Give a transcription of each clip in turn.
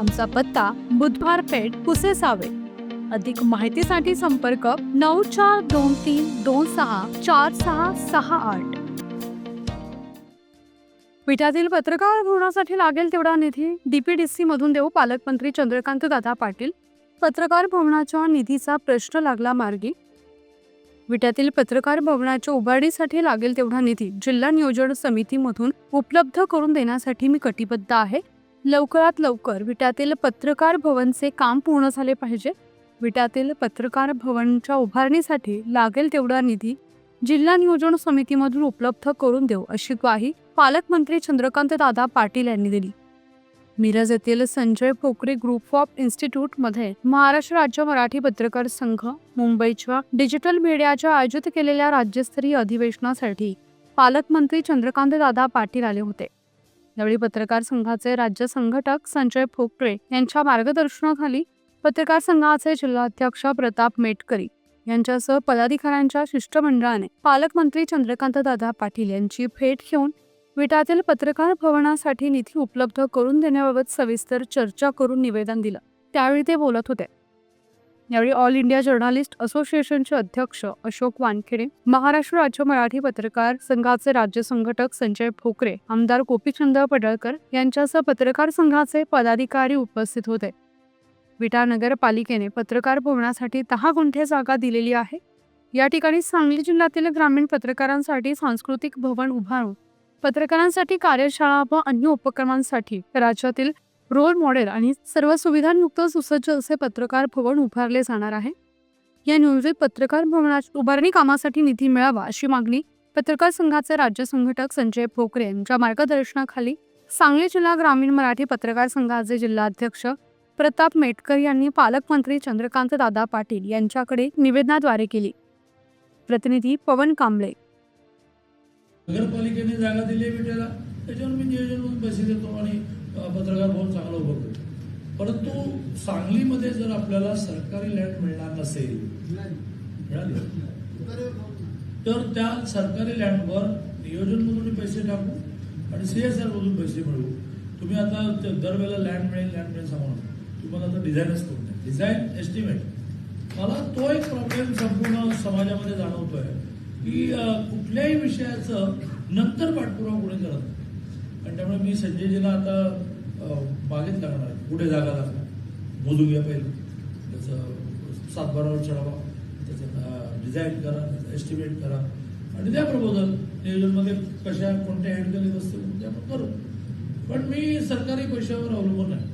आमचा पत्ता बुधवार पेठ पुसेसावे अधिक माहितीसाठी संपर्क नऊ चार दोन तीन दोन सहा चार सहा सहा आठ. पीठातील पत्रकार भवनासाठी लागेल तेवढा निधी डीपीडीसी मधून देऊ पालकमंत्री चंद्रकांत दादा पाटील. पत्रकार भवनाच्या निधीचा प्रश्न लागला मार्गी. विट्यातील पत्रकार भवनाच्या उभारणीसाठी लागेल तेवढा निधी जिल्हा नियोजन समितीमधून उपलब्ध करून देण्यासाठी मी कटिबद्ध आहे. लवकरात लवकर विटातील पत्रकार भवनचे काम पूर्ण झाले पाहिजे. विटातील पत्रकार भवनच्या उभारणीसाठी लागेल तेवढा निधी जिल्हा नियोजन समितीमधून उपलब्ध करून देऊ अशी ग्वाही पालकमंत्री चंद्रकांत दादा पाटील यांनी दिली. मिरज येथील संजय पोकरे ग्रुप ऑफ इन्स्टिट्यूटमध्ये महाराष्ट्र राज्य मराठी पत्रकार संघ मुंबईच्या डिजिटल मीडियाच्या आयोजित केलेल्या राज्यस्तरीय अधिवेशनासाठी पालकमंत्री चंद्रकांत दादा पाटील आले होते. यावेळी पत्रकार संघाचे राज्य संघटक संजय फोकटे यांच्या मार्गदर्शनाखाली पत्रकार संघाचे जिल्हाध्यक्ष प्रताप मेटकरी यांच्यासह पदाधिकाऱ्यांच्या शिष्टमंडळाने पालकमंत्री चंद्रकांत दादा पाटील यांची भेट घेऊन विटातील पत्रकार भवनासाठी निधी उपलब्ध करून देण्याबाबत सविस्तर चर्चा करून निवेदन दिलं. त्यावेळी ते बोलत होते. यावेळी ऑल इंडिया जर्नालिस्ट असोसिएशनचे अध्यक्ष अशोक वानखेडे महाराष्ट्र राज्य मराठी पत्रकार संघाचे राज्य संघटक संजय भोकरे आमदार गोपीचंद पडळकर यांच्यासह पत्रकार संघाचे पदाधिकारी उपस्थित होते. विटा नगरपालिकेने पत्रकार भवनासाठी दहा गुंठे जागा दिलेली आहे. या ठिकाणी सांगली जिल्ह्यातील ग्रामीण पत्रकारांसाठी सांस्कृतिक भवन उभारून पत्रकारांसाठी कार्यशाळा व अन्य उपक्रमांसाठी राज्यातील रोल मॉडेल आणि सर्व सुविधांयुक्त सुसज्ज असे पत्रकार भवन उभारले जाणार आहे. या नियोजित पत्रकार भवनाच्या उभारणी कामासाठी निधी मिळावा अशी मागणी पत्रकार संघाचे राज्य संघटक संजय भोकरे यांच्या मार्गदर्शनाखाली सांगली जिल्हा ग्रामीण मराठी पत्रकार संघाचे जिल्हाध्यक्ष प्रताप मेटकर यांनी पालकमंत्री चंद्रकांत दादा पाटील यांच्याकडे निवेदनाद्वारे केली. प्रतिनिधी पवन कांबळे. नगरपालिकेने जागा दिली त्याच्यावर मी नियोजन पैसे देतो आणि पत्रकार भवन चांगलं उभं करतो. परंतु सांगलीमध्ये जर आपल्याला सरकारी लँड मिळणार नसेल तर त्या सरकारी लँडवर नियोजन मधून पैसे टाकू आणि सीएसआर मधून पैसे मिळवू. तुम्ही आता ते दरवेळेला लँड मिळेल लँड मिळेल सांगू नका तुम्हाला आता डिझाईनच करून द्या डिझाईन एस्टिमेट मला तो एक प्रॉब्लेम संपूर्ण समाजामध्ये जाणवतोय की कुठल्याही विषयाचं नंतर पाठपुरावा कोणी करत नाही. आणि त्यामुळे मी संजयजीला आता बागेत लागणार आहे. कुठे जागा लागणार? मोजून घ्या पहिलं. त्याचं सातबारावर चढावा. त्याचं डिझाईन करा त्याचं एस्टिमेट करा. आणि द्या प्रपोजल नियोजनमध्ये कशा कोणत्या हेडगली असतील ते आपण करू. पण मी सरकारी पैशावर अवलंबून आहे.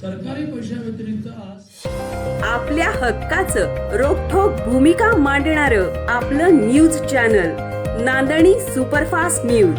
सरकारी पैशाव्यतिरिक्त आज आपल्या हक्काचं रोखोक भूमिका मांडणारं आपलं न्यूज चॅनल नांदणी सुपरफास्ट न्यूज